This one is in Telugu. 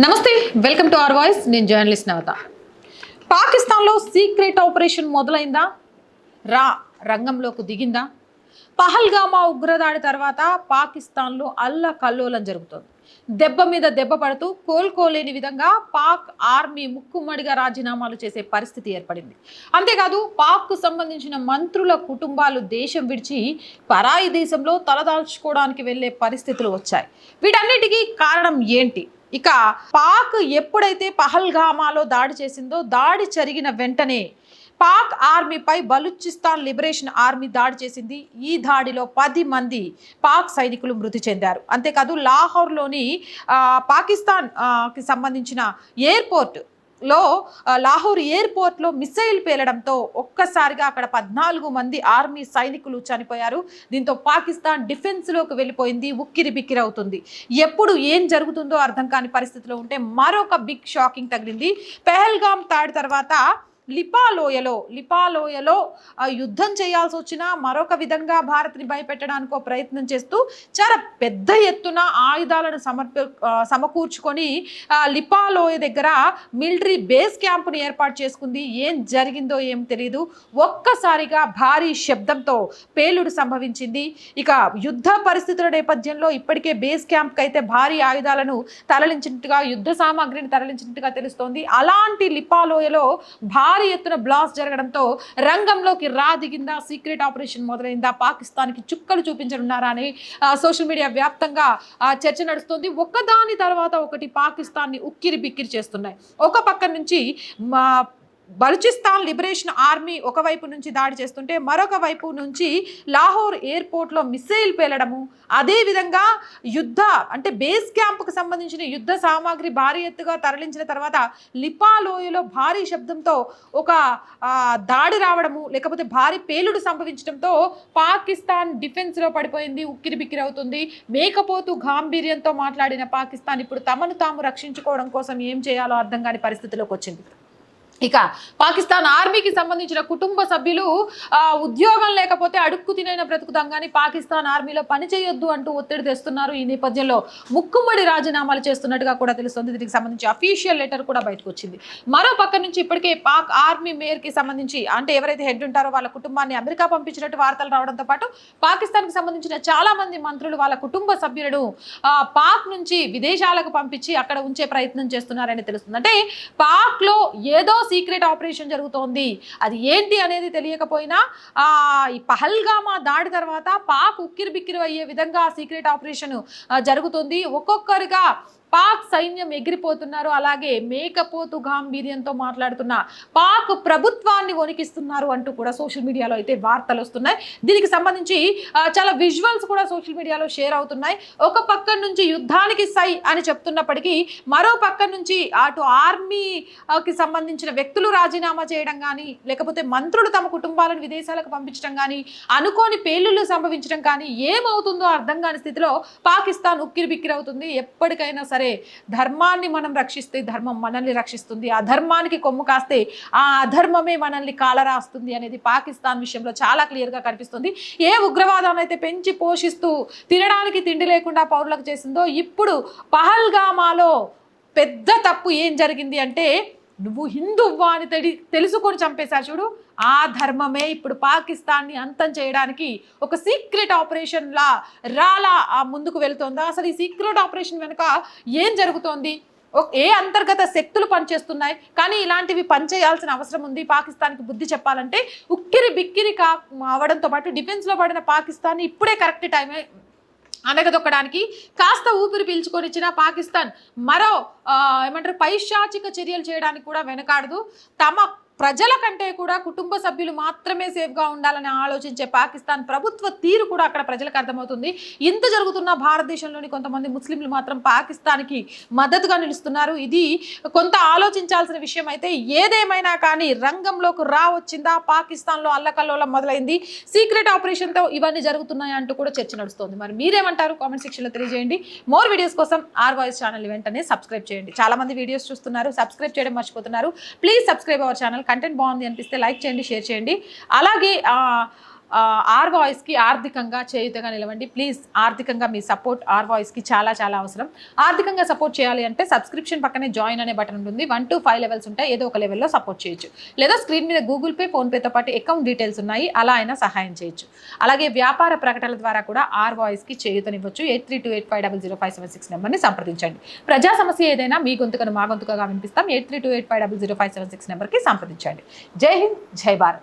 నమస్తే వెల్కమ్ టు అవర్ వాయిస్. నేను జర్నలిస్ట్ నవత. పాకిస్తాన్లో సీక్రెట్ ఆపరేషన్ మొదలైందా? రా రంగంలోకి దిగిందా? పహల్గామా ఉగ్రదాడి తర్వాత పాకిస్తాన్లో అల్ల కల్లోలం జరుగుతోంది. దెబ్బ మీద దెబ్బ పడుతూ కోలుకోలేని విధంగా పాక్ ఆర్మీ ముక్కుమ్మడిగా రాజీనామాలు చేసే పరిస్థితి ఏర్పడింది. అంతేకాదు పాక్కు సంబంధించిన మంత్రుల కుటుంబాలు దేశం విడిచి పరాయి దేశంలో తలదాల్చుకోవడానికి వెళ్ళే పరిస్థితులు వచ్చాయి. వీటన్నిటికీ కారణం ఏంటి? ఇక పాక్ ఎప్పుడైతే పహల్గామాలో దాడి చేసిందో దాడి జరిగిన వెంటనే పాక్ ఆర్మీపై బలూచిస్తాన్ లిబరేషన్ ఆర్మీ దాడి చేసింది. ఈ దాడిలో పది మంది పాక్ సైనికులు మృతి చెందారు. అంతేకాదు లాహోర్లోని పాకిస్తాన్కి పాకిస్తాన్ సంబంధించిన ఎయిర్పోర్ట్లో లాహోర్ ఎయిర్పోర్ట్లో మిసైల్ పేలడంతో ఒక్కసారిగా అక్కడ పద్నాలుగు మంది ఆర్మీ సైనికులు చనిపోయారు. దీంతో పాకిస్తాన్ డిఫెన్స్లోకి వెళ్ళిపోయింది. ఉక్కిరి బిక్కిరి అవుతుంది. ఎప్పుడు ఏం జరుగుతుందో అర్థం కాని పరిస్థితిలో ఉంటే మరొక బిగ్ షాకింగ్ తగిలింది. పెహల్గామ్ తాడి తర్వాత లిపాలోయలో లిపాలోయలో యుద్ధం చేయాల్సి వచ్చినా మరొక విధంగా భారత్ని భయపెట్టడానికి ప్రయత్నం చేస్తూ చాలా పెద్ద ఎత్తున ఆయుధాలను సమర్ప సమకూర్చుకొని లిపాలోయ దగ్గర మిలిటరీ బేస్ క్యాంపుని ఏర్పాటు చేసుకుంది. ఏం జరిగిందో ఏం తెలియదు ఒక్కసారిగా భారీ శబ్దంతో పేలుడు సంభవించింది. ఇక యుద్ధ పరిస్థితుల నేపథ్యంలో ఇప్పటికే బేస్ క్యాంప్కి అయితే భారీ ఆయుధాలను తరలించినట్టుగా యుద్ధ సామాగ్రిని తరలించినట్టుగా తెలుస్తోంది. అలాంటి లిపాలోయలో భారీ ఎత్తున బ్లాస్ట్ జరగడంతో రంగంలోకి రా దిగిందా సీక్రెట్ ఆపరేషన్ మొదలైందా పాకిస్తాన్కి చుక్కలు చూపించనున్నారా అని సోషల్ మీడియా వ్యాప్తంగా ఆ, చర్చ నడుస్తుంది. ఒకదాని తర్వాత ఒకటి పాకిస్తాన్ని ఉక్కిరి బిక్కిరి చేస్తున్నాయి. ఒక పక్క నుంచి మా బలుచిస్తాన్ లిబరేషన్ ఆర్మీ ఒకవైపు నుంచి దాడి చేస్తుంటే మరొక వైపు నుంచి లాహోర్ ఎయిర్పోర్ట్లో మిసైల్ పేలడము. అదేవిధంగా యుద్ధ అంటే బేస్ క్యాంప్కు సంబంధించిన యుద్ధ సామాగ్రి భారీ ఎత్తుగా తరలించిన తర్వాత లిపాలోయలో భారీ శబ్దంతో ఒక దాడి రావడము లేకపోతే భారీ పేలుడు సంభవించడంతో పాకిస్తాన్ డిఫెన్స్లో పడిపోయింది ఉక్కిరి బిక్కిరి అవుతుంది. మేకపోతు గాంభీర్యంతో మాట్లాడిన పాకిస్తాన్ ఇప్పుడు తమను తాము రక్షించుకోవడం కోసం ఏం చేయాలో అర్థం కాని పరిస్థితిలోకి వచ్చింది. ఇక పాకిస్తాన్ ఆర్మీకి సంబంధించిన కుటుంబ సభ్యులు ఆ, ఉద్యోగం లేకపోతే అడుక్కు తినైన బ్రతుకుతాం కానీ పాకిస్తాన్ ఆర్మీలో పని చేయొద్దు అంటూ ఒత్తిడి తెస్తున్నారు ఈ నేపథ్యంలో ముక్కుమ్మడి రాజీనామాలు చేస్తున్నట్టుగా కూడా తెలుస్తుంది. దీనికి సంబంధించి అఫీషియల్ లెటర్ కూడా బయటకు వచ్చింది. మరో పక్క నుంచి ఇప్పటికే పాక్ ఆర్మీ మేయర్కి సంబంధించి అంటే ఎవరైతే హెడ్ ఉంటారో వాళ్ళ కుటుంబాన్ని అమెరికా పంపించినట్టు వార్తలు రావడంతో పాటు పాకిస్తాన్కి సంబంధించిన చాలా మంది మంత్రులు వాళ్ళ కుటుంబ సభ్యులను పాక్ నుంచి విదేశాలకు పంపించి అక్కడ ఉంచే ప్రయత్నం చేస్తున్నారని తెలుస్తుంది. అంటే పాక్లో ఏదో సీక్రెట్ ఆపరేషన్ జరుగుతోంది. అది ఏంటి అనేది తెలియకపోయినా ఆ ఈ పహల్గామా దాడి తర్వాత పాక్ ఉక్కిరి బిక్కిరి అయ్యే విధంగా సీక్రెట్ ఆపరేషన్ జరుగుతుంది. ఒక్కొక్కరిగా పాక్ సైన్యం ఎగిరిపోతున్నారు అలాగే మేకపోతు గాంభీర్యంతో మాట్లాడుతున్న పాక్ ప్రభుత్వాన్ని వణికిస్తున్నారు అంటూ కూడా సోషల్ మీడియాలో అయితే వార్తలు వస్తున్నాయి. దీనికి సంబంధించి చాలా విజువల్స్ కూడా సోషల్ మీడియాలో షేర్ అవుతున్నాయి. ఒక పక్క నుంచి యుద్ధానికి సై అని చెప్తున్నప్పటికీ మరో పక్క నుంచి అటు ఆర్మీకి సంబంధించిన వ్యక్తులు రాజీనామా చేయడం కానీ లేకపోతే మంత్రులు తమ కుటుంబాలను విదేశాలకు పంపించడం కానీ అనుకోని పేలుళ్ళు సంభవించడం కానీ ఏమవుతుందో అర్థం కాని స్థితిలో పాకిస్తాన్ ఉక్కిరి అవుతుంది. ఎప్పటికైనా సరే ధర్మాన్ని మనం రక్షిస్తే ధర్మం మనల్ని రక్షిస్తుంది. అధర్మానికి కొమ్ము కాస్తే ఆ అధర్మమే మనల్ని కాలరాస్తుంది అనేది పాకిస్తాన్ విషయంలో చాలా క్లియర్గా కనిపిస్తుంది. ఏ ఉగ్రవాదాన్ని అయితే పెంచి పోషిస్తూ తినడానికి తిండి లేకుండా పౌరులకు చేసిందో ఇప్పుడు పహల్గామాలో పెద్ద తప్పు ఏం జరిగింది అంటే నువ్వు హిందువ్వా అని తెలి తెలుసుకొని చంపేశా చూడు. ఆ ధర్మమే ఇప్పుడు పాకిస్తాన్ని అంతం చేయడానికి ఒక సీక్రెట్ ఆపరేషన్ లా రాలా ఆ ముందుకు వెళ్తోందా. అసలు ఈ సీక్రెట్ ఆపరేషన్ వెనుక ఏం జరుగుతోంది? ఏ అంతర్గత శక్తులు పనిచేస్తున్నాయి? కానీ ఇలాంటివి పనిచేయాల్సిన అవసరం ఉంది. పాకిస్తాన్కి బుద్ధి చెప్పాలంటే ఉక్కిరి బిక్కిరి కా అవడంతో పాటు డిఫెన్స్లో పడిన పాకిస్తాన్ ఇప్పుడే కరెక్ట్ టైమే అనగదొక్కడానికి కాస్త ఊపిరి పీల్చుకొని ఇచ్చిన పాకిస్తాన్ మరో ఏమంటారు పైశాచిక చర్యలు చేయడానికి కూడా వెనకాడదు. తమ ప్రజల కంటే కూడా కుటుంబ సభ్యులు మాత్రమే సేఫ్గా ఉండాలని ఆలోచించే పాకిస్తాన్ ప్రభుత్వ తీరు కూడా అక్కడ ప్రజలకు అర్థమవుతుంది. ఇంత జరుగుతున్న భారతదేశంలోని కొంతమంది ముస్లింలు మాత్రం పాకిస్తాన్కి మద్దతుగా నిలుస్తున్నారు. ఇది కొంత ఆలోచించాల్సిన విషయం అయితే ఏదేమైనా కానీ రంగంలోకి రా వచ్చిందా పాకిస్తాన్లో అల్లకల్లోలం మొదలైంది. సీక్రెట్ ఆపరేషన్తో ఇవన్నీ జరుగుతున్నాయి అంటూ కూడా చర్చ నడుస్తుంది. మరి మీరేమంటారు? కామెంట్ సెక్షన్లో తెలియజేయండి. మోర్ వీడియోస్ కోసం ఆర్ వాయిస్ ఛానల్ వెంటనే సబ్స్క్రైబ్ చేయండి. చాలా మంది వీడియోస్ చూస్తున్నారు. సబ్స్క్రైబ్ చేయడం మర్చిపోతున్నారు. Please subscribe our channel. Content బాగుంది అనిపిస్తే లైక్ చేయండి షేర్ చేయండి. అలాగే ఆర్ వాయిస్కి ఆర్థికంగా చేయుతగా నిలవండి. ప్లీజ్ ఆర్థికంగా మీ సపోర్ట్ ఆర్ వాయిస్కి చాలా చాలా అవసరం. ఆర్థికంగా సపోర్ట్ చేయాలి అంటే సబ్స్క్రిప్షన్ పక్కనే జాయిన్ అనే బటన్ ఉంటుంది. వన్ టు ఫైవ్ లెవెల్స్ ఉంటాయి. ఏదో ఒక లెవెల్లో సపోర్ట్ చేయొచ్చు. లేదా స్క్రీన్ మీద గూగుల్ పే ఫోన్పేతో పాటు అకౌంట్ డీటెయిల్స్ ఉన్నాయి. అలా అయినా సహాయం చేయొచ్చు. అలాగే వ్యాపార ప్రకటనల ద్వారా కూడా ఆర్ వాయిస్కి చేయుతనివ్వచ్చు. Eight three two eight five double zero five seven six నెంబర్ని సంప్రదించండి. ప్రజా సమస్య ఏదైనా మీ గొంతుకను మా గొంతుకగా వినిపిస్తాం. Eight three two eight five double zero five seven six నెంబర్కి సంప్రదించండి. జై హింద్ జై భారత్.